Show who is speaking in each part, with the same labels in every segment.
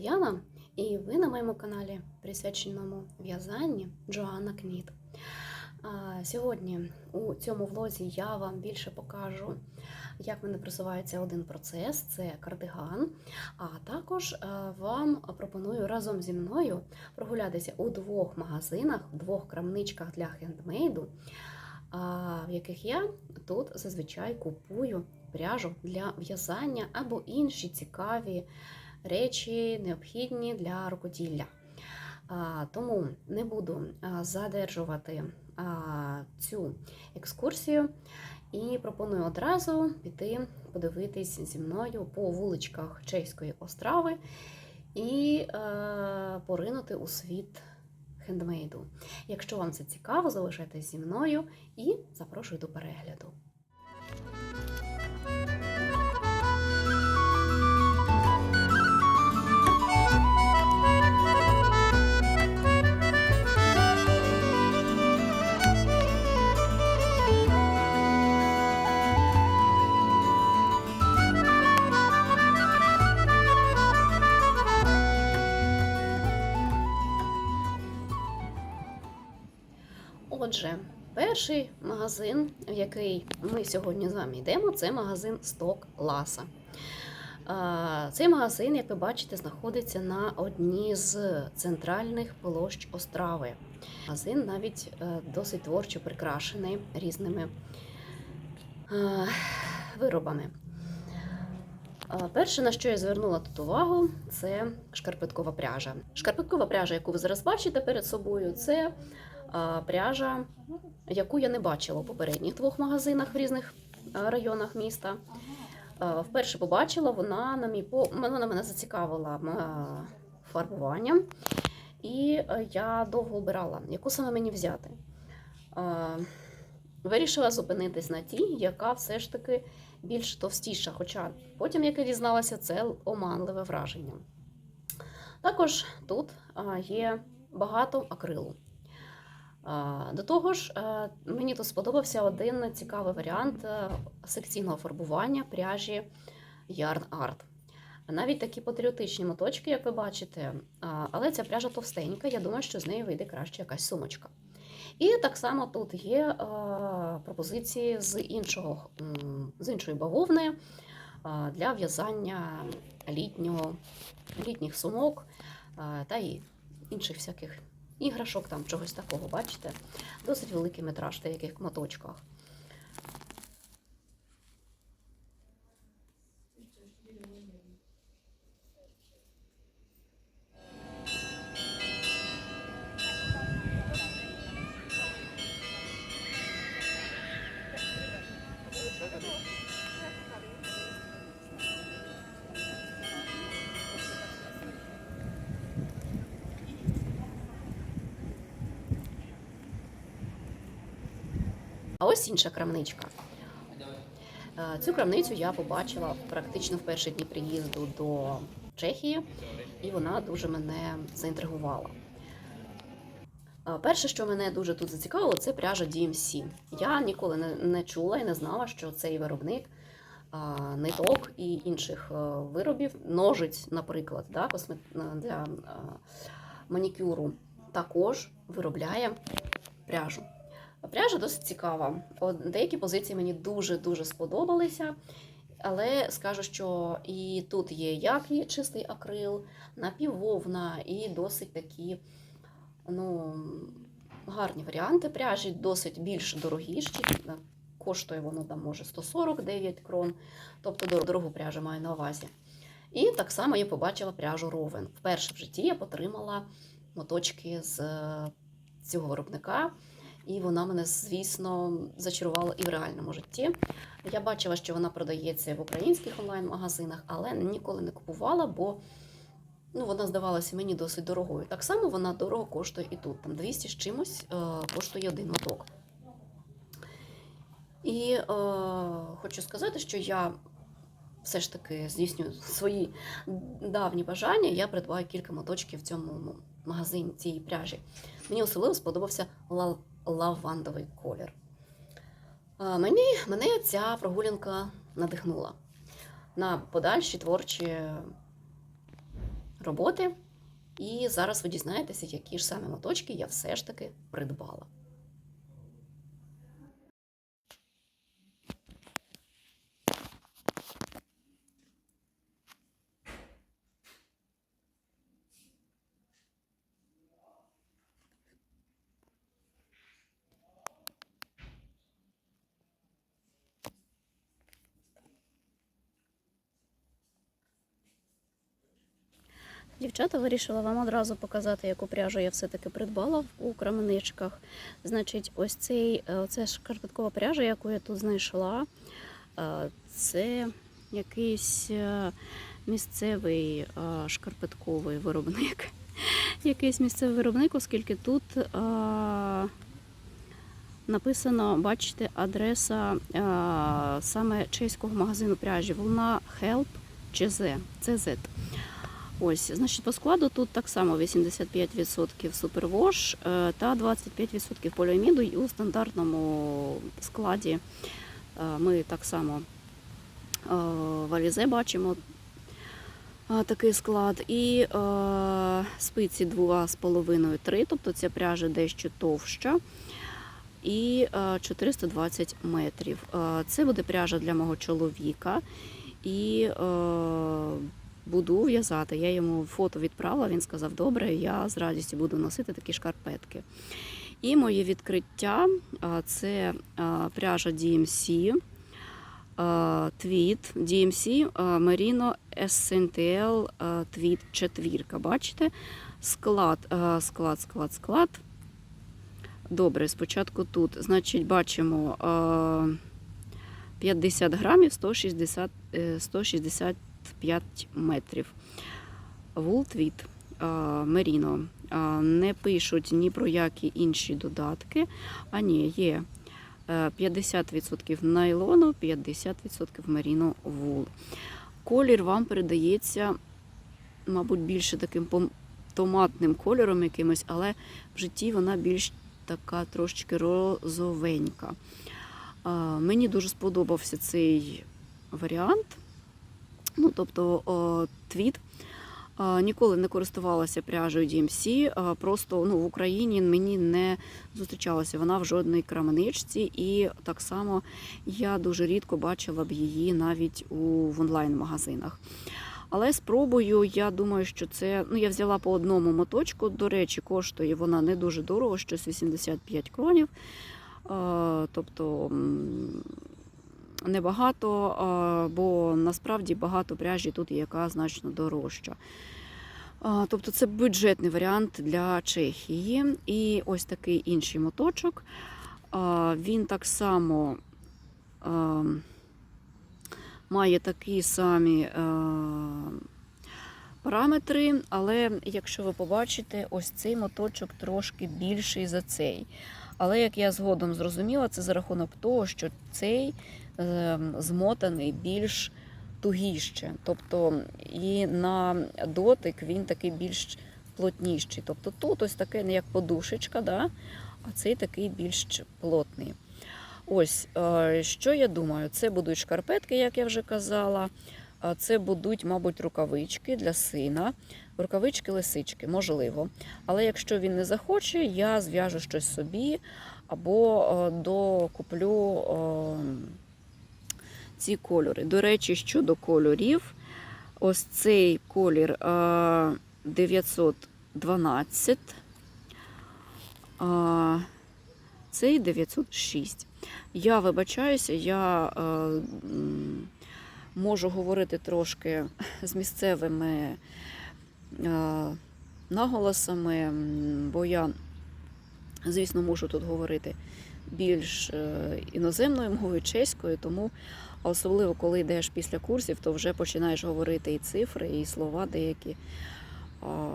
Speaker 1: Яна, і ви на моєму каналі, присвяченому в'язанні Джоанна Кніт. Сьогодні у цьому влозі я вам більше покажу, як мене просувається один процес це кардиган. А також е, вам пропоную разом зі мною прогулятися у двох магазинах, в двох крамничках для хендмейду, в яких я тут зазвичай купую пряжу для в'язання або інші цікаві речі, необхідні для рукоділля. Тому не буду задержувати цю екскурсію і пропоную одразу піти подивитись зі мною по вуличках Чеської Острави і е, поринути у світ хендмейду. Якщо вам це цікаво, залишайтесь зі мною і запрошую до перегляду. Отже, перший магазин, в який ми сьогодні з вами йдемо, це магазин Сток Ласа. Цей магазин, як ви бачите, знаходиться на одній з центральних площ Острави. Магазин навіть е, досить творчо прикрашений різними е, виробами. Перше, на що я звернула тут увагу, це шкарпеткова пряжа. Шкарпеткова пряжа, яку ви зараз бачите перед собою, це пряжа, яку я не бачила у попередніх двох магазинах в різних районах міста. Вперше побачила, вона на мій вона мене зацікавила фарбуванням, і я довго обирала, яку саме мені взяти. Вирішила зупинитись на тій, яка все ж таки більш товстіша. Хоча потім, як я дізналася, це оманливе враження. Також тут є багато акрилу. А, До того ж, е, мені тут сподобався один цікавий варіант е, секційного фарбування пряжі Yarn Art. Навіть такі патріотичні моточки, як ви бачите, але ця пряжа товстенька, я думаю, що з нею вийде краще якась сумочка. І так само тут є е, пропозиції з іншого, з іншої бавовни е, для в'язання літніх сумок е, та і інших всяких іграшок, там чогось такого, бачите? Досить великий метраж в деяких моточках. А ось інша крамничка. Е, Цю крамницю я побачила практично в перші дні приїзду до Чехії, і вона дуже мене заінтригувала. Е, Перше, що мене дуже тут зацікавило, це пряжа DMC. Я ніколи не, чула і не знала, що цей виробник е, ниток і інших виробів, ножиць, наприклад, да, для манікюру, також виробляє пряжу. Пряжа досить цікава. Деякі позиції мені дуже-дуже сподобалися. Але скажу, що і тут є як є чистий акрил, напіввовна, і досить такі ну, гарні варіанти. Пряжі досить більш дорогіші. Коштує воно там може 149 крон, тобто дорогу пряжу маю на увазі. І так само я побачила пряжу Ровен. Вперше в житті я потримала моточки з е, цього виробника. І вона мене, звісно, зачарувала і в реальному житті. Я бачила, що вона продається в українських онлайн-магазинах, але ніколи не купувала, бо ну, вона здавалася мені досить дорогою. Так само вона дорого коштує і тут. Там 200 з чимось е, коштує один моток. І е, хочу сказати, що я все ж таки здійснюю свої давні бажання. Я придбаю кілька моточків в цьому магазині цієї пряжі. Мені особливо сподобався лавандовий колір. Мені, мене ця прогулянка надихнула на подальші творчі роботи. І зараз ви дізнаєтеся, які ж саме моточки я все ж таки придбала. Дівчата вирішила вам одразу показати, яку пряжу я все-таки придбала у крамничках. Значить, ось цей е, оце шкарпеткова пряжа, яку я тут знайшла. е, Це якийсь е, місцевий шкарпетковий виробник. Якийсь місцевий виробник, оскільки тут е, написано, бачите, адреса е, саме чеського магазину пряжі. Волна Help CZ. CZ. Ось, значить, по складу тут так само 85% супервош е, та 25% поліаміду. І у стандартному складі е, ми так само е, в Алізе бачимо такий склад. І спиці 2,5-3, тобто ця пряжа дещо товща. І е, 420 метрів. Це буде пряжа для мого чоловіка. І буду в'язати. Я йому фото відправила, він сказав, добре, я з радістю буду носити такі шкарпетки. І моє відкриття це пряжа DMC, твіт DMC Merino SNTL твіт четвірка. Бачите? Склад, склад, склад, склад. Добре, спочатку тут. Значить, бачимо 50 грамів 160, 160 5 метрів. Вултвіт Меріно. Е, не пишуть ні про які інші додатки. А ні, є е, 50% найлону, 50% меріно вул. Колір вам передається, мабуть, більше таким томатним кольором якимось, але в житті вона більш така трошечки розовенька. Е, мені дуже сподобався цей варіант. Ну, тобто твіт. Ніколи не користувалася пряжею DMC, просто ну, в Україні мені не зустрічалася вона в жодній крамничці, і так само я дуже рідко бачила б її навіть у в онлайн-магазинах. Але спробую, я думаю, що це. Ну, я взяла по одному моточку. До речі, коштує вона не дуже дорого, щось 85 кронів. Тобто небагато, бо насправді багато пряжі тут є, яка значно дорожча. Тобто це бюджетний варіант для Чехії. І ось такий інший моточок. Він так само має такі самі параметри, але якщо ви побачите, ось цей моточок трошки більший за цей. Але як я згодом зрозуміла, це за рахунок того, що цей змотаний більш тугіще. Тобто і на дотик він такий більш плотніший. Тобто тут ось таке як подушечка, да? а цей такий більш плотний. Ось, е, що я думаю, це будуть шкарпетки, як я вже казала. Це будуть, мабуть, рукавички для сина, рукавички-лисички, можливо. Але якщо він не захоче, я зв'яжу щось собі або е, докуплю е, ці кольори. До речі, щодо кольорів, ось цей колір е, 912, а цей 906. Я вибачаюся, я можу говорити трошки з місцевими наголосами, бо я, звісно, можу тут говорити більш е, іноземною мовою, чеською, тому особливо, коли йдеш після курсів, то вже починаєш говорити і цифри, і слова деякі. а,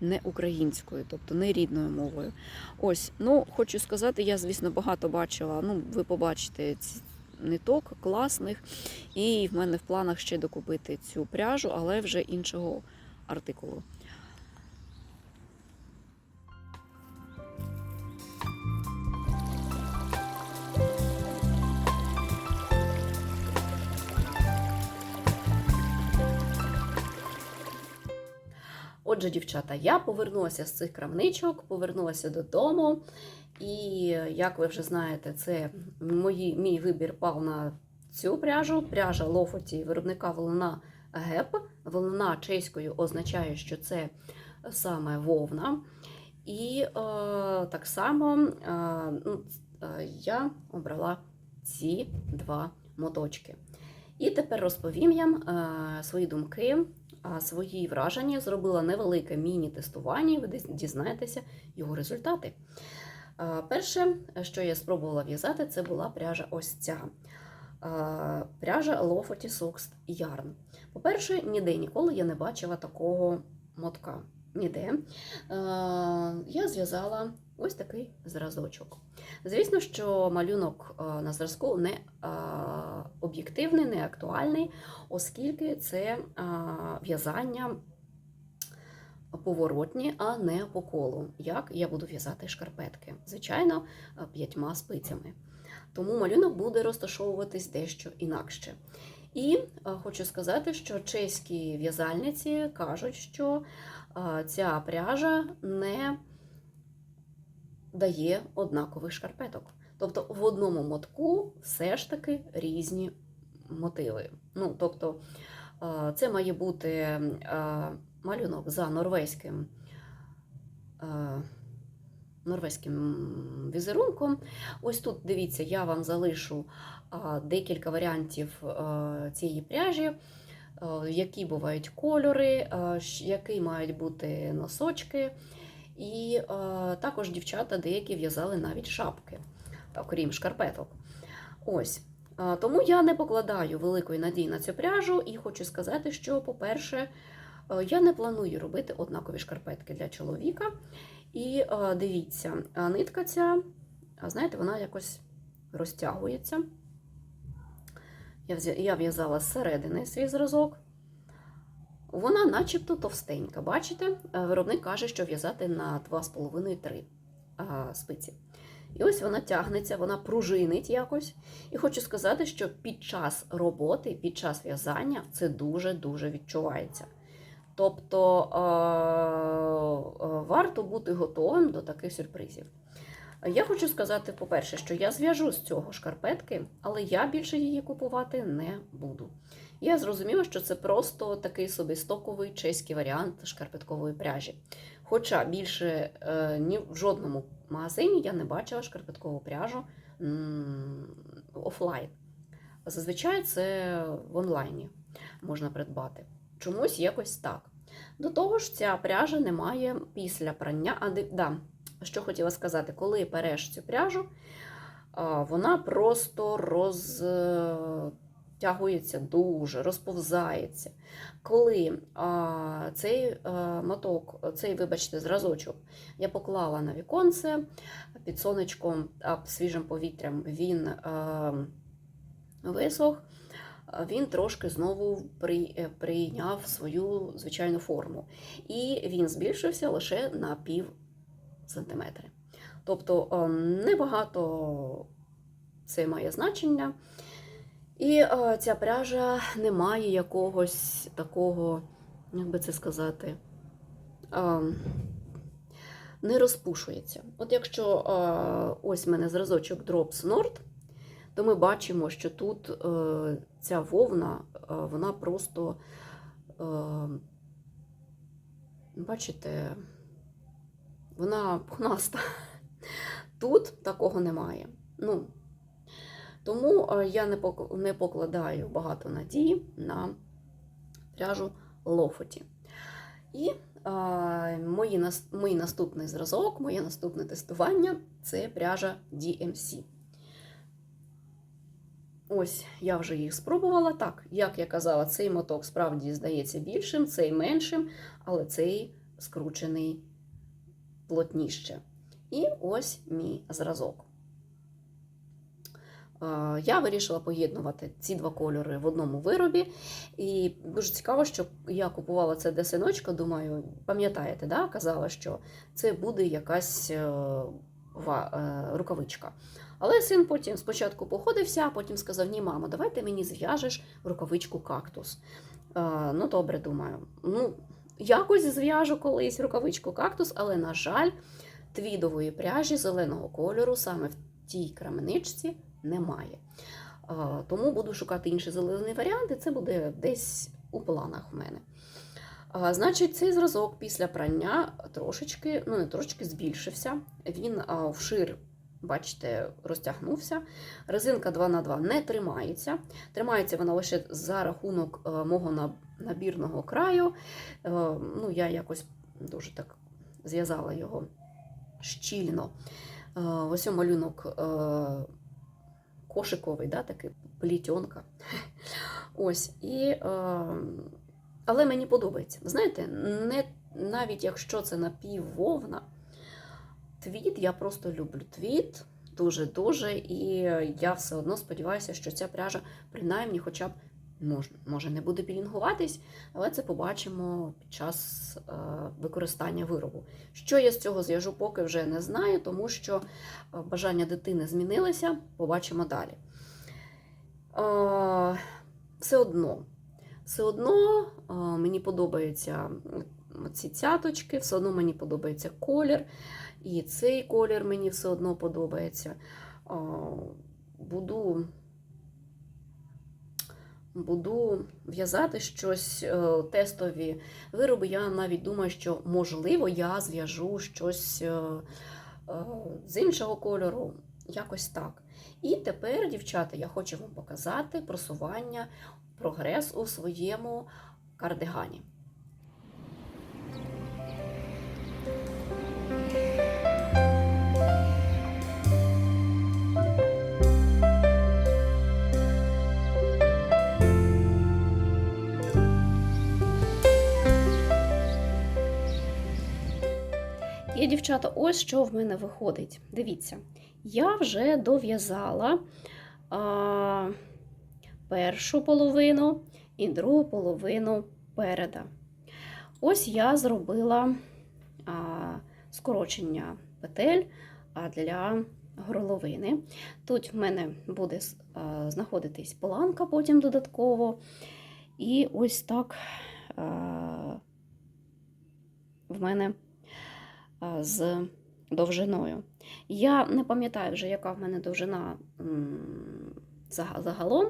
Speaker 1: Не українською, тобто не рідною мовою. Ось, ну хочу сказати, я, звісно, багато бачила. Ну, ви побачите ці ниток класних, і в мене в планах ще докупити цю пряжу, але вже іншого артикулу. Отже, дівчата, я повернулася з цих крамничок, повернулася додому, і як ви вже знаєте, це мої, мій вибір пав на цю пряжу. Пряжа Лофоті виробника волина ГЕП. Волина чеською означає, що це саме вовна. І е, так само е, ну, е, я обрала ці два моточки. І тепер розповім я е, свої думки, свої враження. Зробила невелике міні-тестування, і ви діз- дізнаєтеся його результати. Перше, що я спробувала в'язати, це була пряжа ось ця. Пряжа Lofty Socks Yarn. По-перше, ніде ніколи я не бачила такого мотка. Ніде. Я зв'язала ось такий зразочок. Звісно, що малюнок е, на зразку не е, об'єктивний, не актуальний, оскільки це е, в'язання поворотні, а не по колу. Як я буду в'язати шкарпетки? Звичайно, п'ятьма спицями. Тому малюнок буде розташовуватись дещо інакше. І хочу сказати, що чеські в'язальниці кажуть, що ця пряжа не дає однакових шкарпеток. Тобто в одному мотку все ж таки різні мотиви. Ну, тобто, е, це має бути е, малюнок за норвезьким. е, Норвезьким візерунком. Ось тут дивіться, я вам залишу декілька варіантів цієї пряжі, які бувають кольори, які мають бути носочки. І а, також дівчата деякі в'язали навіть шапки, окрім шкарпеток. Ось. Тому я не покладаю великої надії на цю пряжу і хочу сказати, що, по-перше, е, я не планую робити однакові шкарпетки для чоловіка. І е, дивіться, нитка ця, знаєте, вона якось розтягується. Я в'язала зсередини свій зразок. Вона начебто товстенька. Бачите? Е, Виробник каже, що в'язати на 2,5-3 спиці. І ось вона тягнеться, вона пружинить якось. І хочу сказати, що під час роботи, під час в'язання це дуже-дуже відчувається. Тобто е, е, варто бути готовим до таких сюрпризів. Я хочу сказати, по-перше, що я зв'яжу з цього шкарпетки, але я більше її купувати не буду. Я зрозуміла, що це просто такий собі стоковий чеський варіант шкарпеткової пряжі. Хоча більше е, ні в жодному магазині я не бачила шкарпеткову пряжу м, офлайн. Зазвичай це в онлайні можна придбати. Чомусь якось так. До того ж, ця пряжа не має після прання. А да, що хотіла сказати, коли переш цю пряжу, вона просто розтягується дуже, розповзається. Коли а, цей а, моток, цей, вибачте, зразочок я поклала на віконце під сонечком, а свіжим повітрям він а, висох він трошки знову е, прийняв свою звичайну форму. І він збільшився лише на пів сантиметри. Тобто е, небагато це має значення. І е, ця пряжа не має якогось такого, як би це сказати, е, не розпушується. От якщо е, ось в мене зразочок Drops Nord, то ми бачимо, що тут е, ця вовна, е, вона просто, е, бачите, вона пухнаста. Тут такого немає. Ну, тому е, я не покладаю багато надії на пряжу Лофоті. І е, мої, мій наступний зразок, моє наступне тестування це пряжа DMC. Ось я вже їх спробувала. Так, як я казала, цей моток справді здається більшим, цей меншим, але цей скручений плотніше. І ось мій зразок. Е, Я вирішила поєднувати ці два кольори в одному виробі. І дуже цікаво, що я купувала це де синочка, думаю, пам'ятаєте, да? казала, що це буде якась е, е, рукавичка. Але син потім спочатку походився, а потім сказав: Ні, мамо, давай ти мені зв'яжеш рукавичку кактус. Ну, добре, думаю. Ну, якось зв'яжу колись рукавичку кактус, але, на жаль, твідової пряжі зеленого кольору саме в тій крамничці немає. Тому буду шукати інший зелений варіант, і це буде десь у планах в мене. Значить, цей зразок після прання трошечки, ну не трошечки збільшився. Він вшир, бачите, розтягнувся. Резинка 2х2 не тримається. Тримається вона лише за рахунок мого набірного краю. Ну, я якось дуже так зв'язала його щільно. Ось малюнок кошиковий, да, такий плітьонка. Ось. І, е, але мені подобається. Знаєте, не, навіть якщо це напіввовна, твіт, я просто люблю твіт дуже-дуже, і я все одно сподіваюся, що ця пряжа, принаймні, хоча б може, не буде пілінгуватись, але це побачимо під час е, використання виробу. Що я з цього зв'яжу, поки вже не знаю, тому що е, бажання дитини змінилися, побачимо далі. Е, все одно, все одно мені подобаються ці цяточки, все одно мені подобається колір. І цей колір мені все одно подобається. Буду, буду в'язати щось е, тестові вироби. Я навіть думаю, що можливо я зв'яжу щось е, е, з іншого кольору. Якось так. І тепер, дівчата, я хочу вам показати просування, прогрес у своєму кардигані. І, дівчата, ось що в мене виходить. Дивіться, я вже дов'язала першу половину і другу половину переда. Ось я зробила а, скорочення петель для горловини. Тут в мене буде а, знаходитись поланка потім додатково. І ось так а, в мене з довжиною. Я не пам'ятаю вже, яка в мене довжина загалом,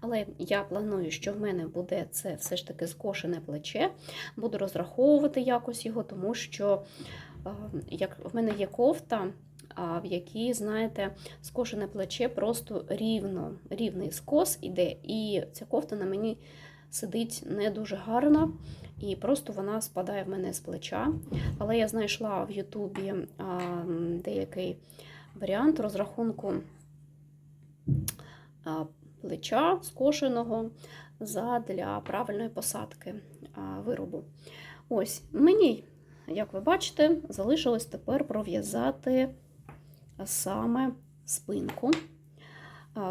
Speaker 1: але я планую, що в мене буде це все ж таки скошене плече. Буду розраховувати якось його, тому що як в мене є кофта. В якій, знаєте, скошене плече просто рівно, рівний скос іде, і ця кофта на мені сидить не дуже гарно, і просто вона спадає в мене з плеча. Але я знайшла в Ютубі деякий варіант розрахунку плеча скошеного задля правильної посадки виробу. Ось мені, як ви бачите, залишилось тепер пров'язати саме спинку.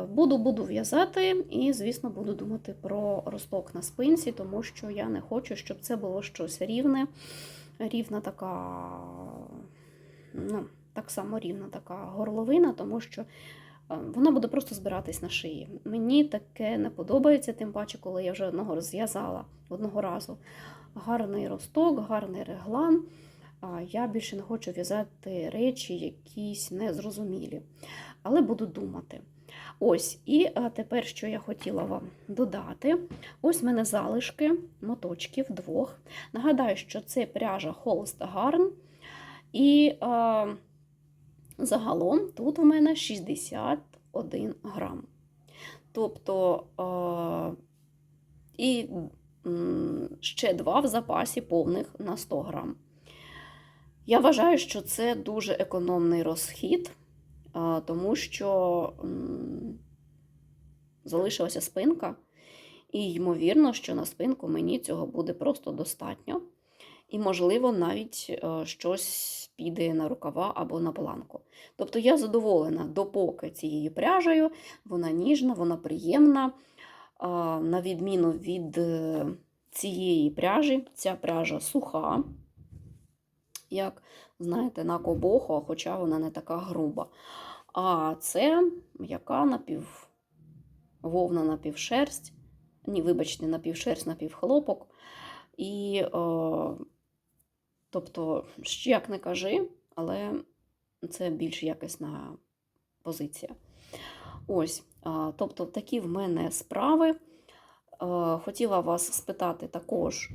Speaker 1: Буду буду в'язати і, звісно, буду думати про росток на спинці, тому що я не хочу, щоб це було щось рівне, рівна така, ну, так само рівна така горловина, тому що вона буде просто збиратись на шиї. Мені таке не подобається, тим паче, коли я вже одного розв'язала одного разу гарний росток, гарний реглан. Я більше не хочу в'язати речі, якісь незрозумілі, але буду думати. Ось, і тепер, що я хотіла вам додати, ось в мене залишки моточків двох. Нагадаю, що це пряжа Холст Гарн. І а, загалом тут в мене 61 грам. Тобто а, і ще два в запасі повних на 100 грам. Я вважаю, що це дуже економний розхід, тому що залишилася спинка, і ймовірно, що на спинку мені цього буде просто достатньо. І, можливо, навіть е, щось піде на рукава або на планку. Тобто я задоволена допоки цією пряжею, вона ніжна, вона приємна. На відміну від е, цієї пряжі, ця пряжа суха, як, знаєте, на кобохо, хоча вона не така груба. А це м'яка напів вовна напівшерсть, ні, вибачте, напівшерсть, напівхлопок. І, е, тобто, як не кажи, але це більш якісна позиція. Ось, тобто, такі в мене справи. Е, Хотіла вас спитати також,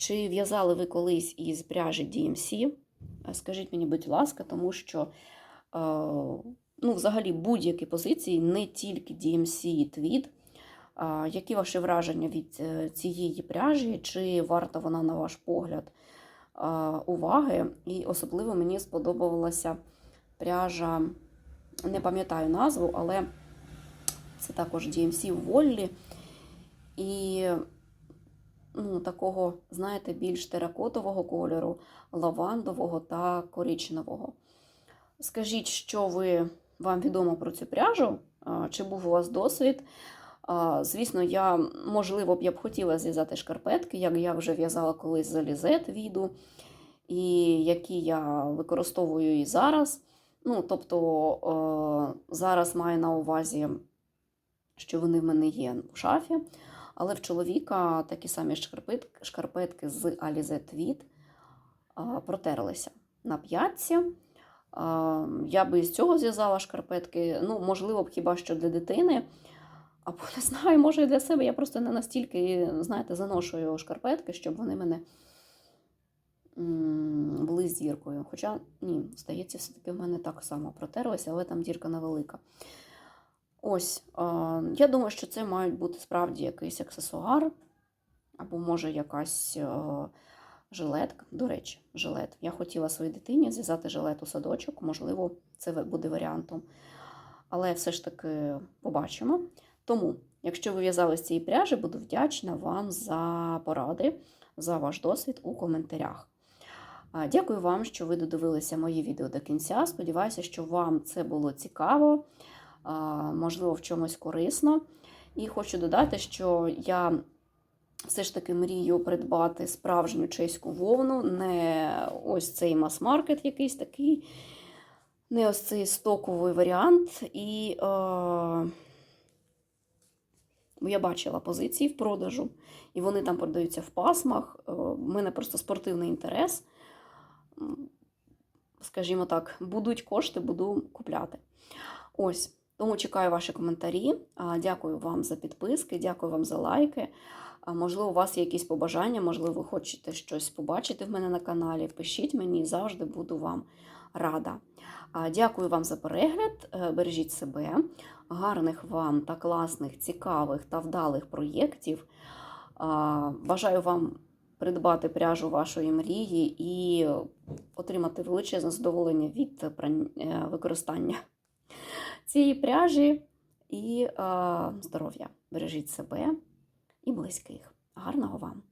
Speaker 1: чи в'язали ви колись із пряжі DMC? Е, Скажіть мені, будь ласка, тому що е, ну, взагалі будь-які позиції, не тільки DMC і. А, Які ваші враження від е, цієї пряжі? Чи варта вона, на ваш погляд, уваги? І особливо мені сподобалася пряжа, не пам'ятаю назву, але це також DMC в Воллі. І ну, такого, знаєте, більш теракотового кольору, лавандового та коричневого. Скажіть, що ви, вам відомо про цю пряжу? Чи був у вас досвід? Звісно, я, можливо, б я б хотіла зв'язати шкарпетки, як я вже в'язала колись з Алізет віду, і які я використовую і зараз. Ну, тобто, е, зараз маю на увазі, що вони в мене є в шафі. Але в чоловіка такі самі шкарпетки, шкарпетки з Alize Tweed а, протерлися на п'ятці. Я би з цього зв'язала шкарпетки. Ну, можливо, б хіба що для дитини. Або не знаю, може і для себе. Я просто не настільки, знаєте, заношую шкарпетки, щоб вони мене були з діркою. Хоча, ні, здається, все-таки в мене так само протерлися, але там дірка невелика. Ось, я думаю, що це мають бути справді якийсь аксесуар, або, може, якась жилетка. До речі, жилет. Я хотіла своїй дитині зв'язати жилет у садочок, можливо, це буде варіантом. Але все ж таки побачимо. Тому, якщо ви в'язали з цієї пряжі, буду вдячна вам за поради, за ваш досвід у коментарях. Дякую вам, що ви додивилися мої відео до кінця. Сподіваюся, що вам це було цікаво можливо, в чомусь корисно. І хочу додати, що я все ж таки мрію придбати справжню чеську вовну, не ось цей мас-маркет якийсь такий, не ось цей стоковий варіант. І е, я бачила позиції в продажу, і вони там продаються в пасмах. У мене просто спортивний інтерес. Скажімо так, будуть кошти, буду купляти. Ось. Тому чекаю ваші коментарі. Дякую вам за підписки, дякую вам за лайки. Можливо, у вас є якісь побажання, можливо, ви хочете щось побачити в мене на каналі. Пишіть мені, завжди буду вам рада. Дякую вам за перегляд. Е, бережіть себе, гарних вам та класних, цікавих та вдалих проєктів. Бажаю вам придбати пряжу вашої мрії і отримати величезне задоволення від е, використання цієї пряжі і е, здоров'я. Бережіть себе і близьких. Гарного вам!